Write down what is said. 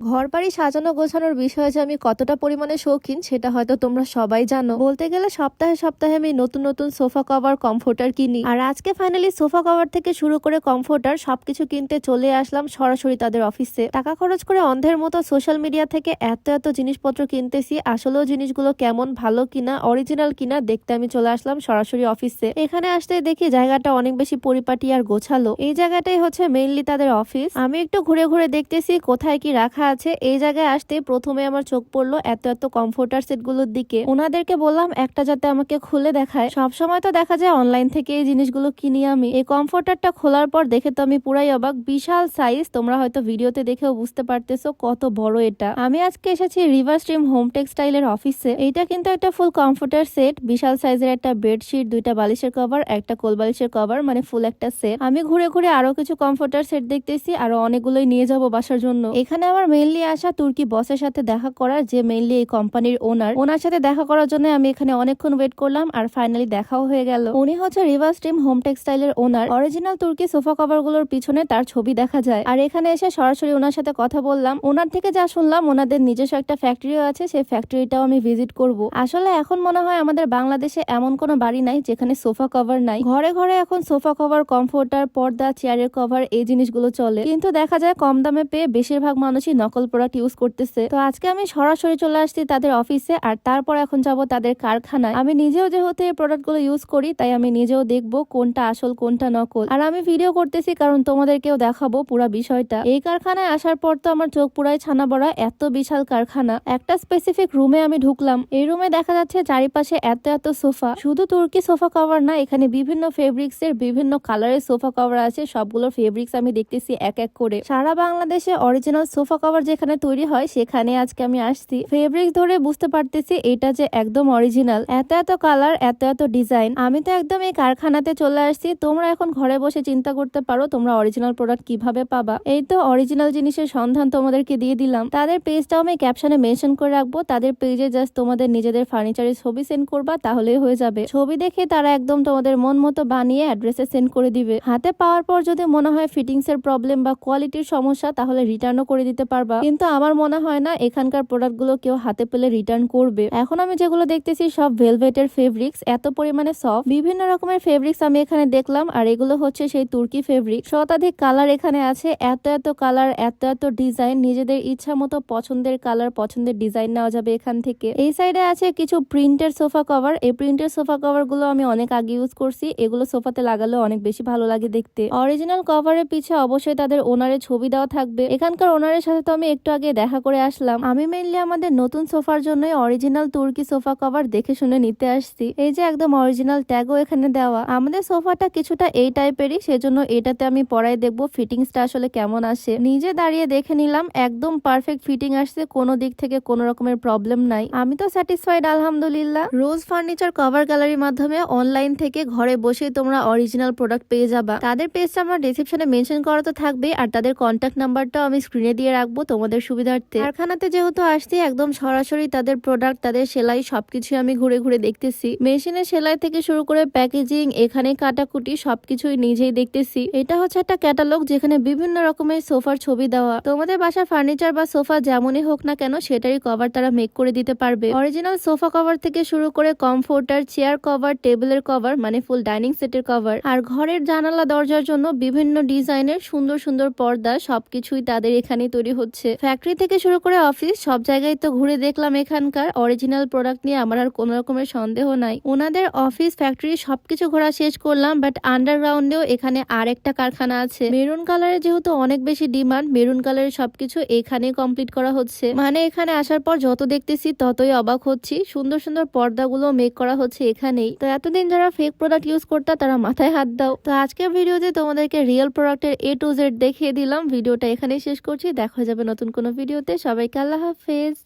ঘর বাড়ি সাজানো গোছানোর বিষয়ে যে আমি কতটা পরিমাণে শৌখিন, সেটা হয়তো তোমরা সবাই জানো। বলতে গেলে সপ্তাহে সপ্তাহে আমি নতুন নতুন সোফা কভার, কমফোর্টার কিনি। আর আজকে ফাইনালি সোফা কভার থেকে শুরু করে কমফোর্টার সবকিছু কিনতে চলে আসলাম সরাসরি তাদের অফিসে টাকা খরচ করে অন্ধের মতো সোশ্যাল মিডিয়া থেকে এত এত জিনিসপত্র কিনতেছি, আসলেও জিনিসগুলো কেমন ভালো কিনা অরিজিনাল কিনা, দেখতে আমি চলে আসলাম সরাসরি অফিসে এখানে আসতে দেখি জায়গাটা অনেক বেশি পরিপাটি আর গোছালো। এই জায়গাটাই হচ্ছে মেইনলি তাদের অফিস আমি একটু ঘুরে ঘুরে দেখতেছি কোথায় কি রাখা আছে, এই জায়গায় আসতে প্রথমে আমার চোখ পড়ল এত এত কমফোর্টার সেটগুলোর দিকে। ওনাদেরকে বললাম, একটা যাতে আমাকে খুলে দেখায়। সব সময় তো দেখা যায় অনলাইন থেকে এই জিনিসগুলো কিনি আমি। এই কমফোর্টারটা খোলার পর দেখে তো আমি পুরাই অবাক। বিশাল সাইজ তোমরা হয়তো ভিডিওতে দেখেও বুঝতে পারতেছো কত বড় এটা। আমি আজকে এসেছি রিভার স্ট্রিম হোম টেক্সটাইলের অফিসে এইটা কিন্তু একটা ফুল কমফোর্টার সেট বিশাল সাইজের একটা বেডশিট দুইটা বালিশের কভার একটা কোল বালিশের কভার মানে ফুল একটা সেট আমি ঘুরে ঘুরে আরও কিছু কমফোর্টার সেট দেখতেছি, আরও অনেকগুলোই নিয়ে যাব বাসার জন্য। এখানে আমার মেইনলি আসা তুর্কি বসের সাথে দেখা করার যে মেইনলি এই কোম্পানির ওনার ওনার সাথে দেখা করার জন্য আমি এখানে অনেকক্ষণ ওয়েট করলাম আর ফাইনালি দেখাও হয়ে গেল। উনি হচ্ছে রিভার্স স্ট্রিম হোম টেক্সটাইলের ওনার অরিজিনাল তুর্কি সোফা কভারগুলোর পিছনে তার ছবি দেখা যায়। আর এখানে এসে সরাসরি ওনার সাথে কথা বললাম। ওনার থেকে যা শুনলাম, ওনাদের নিজস্ব একটা ফ্যাক্টরিও আছে, সেই ফ্যাক্টরিটাও আমি ভিজিট করব। আসলে এখন মনে হয় আমাদের বাংলাদেশে এমন কোনো বাড়ি নাই যেখানে সোফা কভার নাই। ঘরে ঘরে এখন সোফা কভার কমফোর্টার পর্দা চেয়ারের কভার এই জিনিসগুলো চলে। কিন্তু দেখা যায় কম দামে পেয়ে বেশিরভাগ মানুষই নকল প্রোডাক্ট ইউজ করতেছে। তো আজকে আমি সরাসরি চলে আসছি তাদের অফিসে আর তারপর এখন যাব তাদের কারখানায়। আমি নিজেও যেহেতু এই প্রোডাক্টগুলো ইউজ করি, তাই আমি নিজেও দেখব কোনটা আসল, কোনটা নকল। আর আমি ভিডিও করতেছি কারণ তোমাদেরকেও দেখাবো পুরো বিষয়টা। এই কারখানায় আসার পর তো আমার চোখ পুরাই ছানা বড়া, এত বিশাল কারখানা। একটা স্পেসিফিক রুমে আমি ঢুকলাম। এই রুমে দেখা যাচ্ছে চারিপাশে এত এত সোফা। শুধু তুর্কি সোফা কভার না, এখানে বিভিন্ন ফেব্রিক্স এর বিভিন্ন কালারের সোফা কভার আছে। সবগুলো ফেব্রিক্স আমি দেখতেছি এক এক করে। সারা বাংলাদেশে অরিজিনাল সোফা কভার যেখানে তৈরি হয়, সেখানে আজকে আমি আসছি। ফেব্রিক্স ধরে বুঝতে পারতেছি এটা যে একদম অরিজিনাল এত এত কালার এত এত ডিজাইন আমি তো একদম এই কারখানাতে চলে আসছি। তোমরা এখন ঘরে বসে চিন্তা করতে পারো তোমরা অরিজিনাল প্রোডাক্ট কীভাবে পাবা। এই তো অরিজিনাল জিনিসের সন্ধান তোমাদেরকে দিয়ে দিলাম। তাদের পেজটাও আমি ক্যাপশনে মেনশন করে রাখব। তাদের পেজে জাস্ট তোমাদের নিজেদের ফার্নিচারের ছবি সেন্ড করবা, তাহলেই হয়ে যাবে। ছবি দেখে তারা একদম তোমাদের মন মতো বানিয়ে অ্যাড্রেসে সেন্ড করে দিবে। হাতে পাওয়ার পর যদি মনে হয় ফিটিংস এর প্রবলেম বা কোয়ালিটির সমস্যা, তাহলে রিটার্নও করে দিতে পারবা। কিন্তু আমার মনে হয় না এখানকার প্রোডাক্টগুলো কেউ হাতে পেলে রিটার্ন করবে। এখন আমি যেগুলো দেখতেছি সব ভেলভেটের ফেব্রিক্স এত পরিমাণে সফট বিভিন্ন রকমের ফেব্রিক্স আমি এখানে দেখলাম, আর এগুলো হচ্ছে সেই তুর্কি ফেব্রিক শতাধিক কালার এখানে আছে, এত এত কালার এত এত ডিজাইন নিজেদের ইচ্ছা মতো পছন্দের কালার পছন্দের ডিজাইন নেওয়া যাবে এখান থেকে। এই সাইডে আছে কিছু প্রিন্টের সোফা কভার এই প্রিন্টের সোফা কভারগুলো আমি অনেক আগে ইউজ করছি। এগুলো সোফাতে লাগালে অনেক বেশি ভালো লাগে দেখতে। অরিজিনাল কভারের পিছে অবশ্যই তাদের ওনারের ছবি দেওয়া থাকবে। এখানকার ওনারের সাথে তো আমি একটু আগে দেখা করে আসলাম। আমি মেইনলি আমাদের নতুন সোফার জন্য অরিজিনাল তুর্কি সোফা কভার দেখে শুনে নিতে আসছি। এই যে একদম অরিজিনাল ট্যাগও এখানে দেওয়া। আমাদের সোফাটা কিছুটা এই টাইপেরই সেজন্য এটাতে আমি পরাই দেখব ফিটিংসটা আসলে কেমন আসে। নিজে দাঁড়িয়ে দেখে নিলাম, একদম পারফেক্ট ফিটিং আসছে, কোনো দিক থেকে কোনো রকমের প্রবলেম নাই। আমি তো স্যাটিসফাইড আলহামদুলিল্লাহ। রোজ ফার্নিচার কভার গ্যালারির মাধ্যমে অনলাইন থেকে ঘরে বসে তোমরা অরিজিনাল প্রোডাক্ট পেয়ে যাবা। তাদের পেজটা আমার ডিসক্রিপশনে মেনশন করা তো থাকবে আর তাদের কন্ট্যাক্ট নাম্বারটাও আমি স্ক্রিনে দিয়ে রাখব। তোমাদের সুবিধার্থে। কারখানাতে যেহেতু আসছি, একদম সরাসরি তাদের প্রোডাক্ট তাদের সেলাই সবকিছু আমি ঘুরে ঘুরে দেখতেছি। মেশিনের সেলাই থেকে শুরু করে প্যাকেজিং এখানে কাটাকুটি সবকিছুই নিজেই দেখতেছি। এটা হচ্ছে একটা ক্যাটালগ যেখানে বিভিন্ন রকমের সোফার ছবি দেওয়া। তোমাদের বাসার ফার্নিচার বা সোফা যেমনই হোক না কেন, সেটারই কভার তারা মেক করে দিতে পারবে। অরিজিনাল সোফা কভার থেকে শুরু করে কমফোর্টার চেয়ার কভার টেবিলের কভার মানে ফুল ডাইনিং সেটের কভার আর ঘরের জানালা দরজার জন্য বিভিন্ন ডিজাইনের সুন্দর সুন্দর পর্দা সবকিছুই তাদের এখানে তৈরি হচ্ছে। ফ্যাক্টরি থেকে শুরু করে অফিস সব জায়গায় তো ঘুরে দেখলাম এখানকার অরিজিনাল প্রোডাক্ট নিয়ে, আমার আর কোনো রকমের সন্দেহ নাই। ওনাদের অফিস ফ্যাক্টরি সবকিছু ঘোরা শেষ করলাম বাট আন্ডারগ্রাউন্ডেও এখানে আরেকটা কারখানা আছে। মেরুন কালারের যেহেতু অনেক বেশি ডিমান্ড মেরুন কালারের সবকিছু এখানে কমপ্লিট করা হচ্ছে। মানে এখানে আসার পর যত দেখতেছি, ততই অবাক হচ্ছি। সুন্দর সুন্দর পর্দাগুলো মেক করা হচ্ছে এখানেই। তো এতদিন যারা ফেক প্রোডাক্ট ইউজ করতা, তারা মাথায় হাত দাও। তো আজকের ভিডিওতে তোমাদেরকে রিয়েল প্রোডাক্টের এ টু জেড দেখিয়ে দিলাম। ভিডিওটা এখানেই শেষ করছি। দেখা যাবে নতুন কোনো ভিডিওতে। সবাইকে আল্লাহ হাফেজ।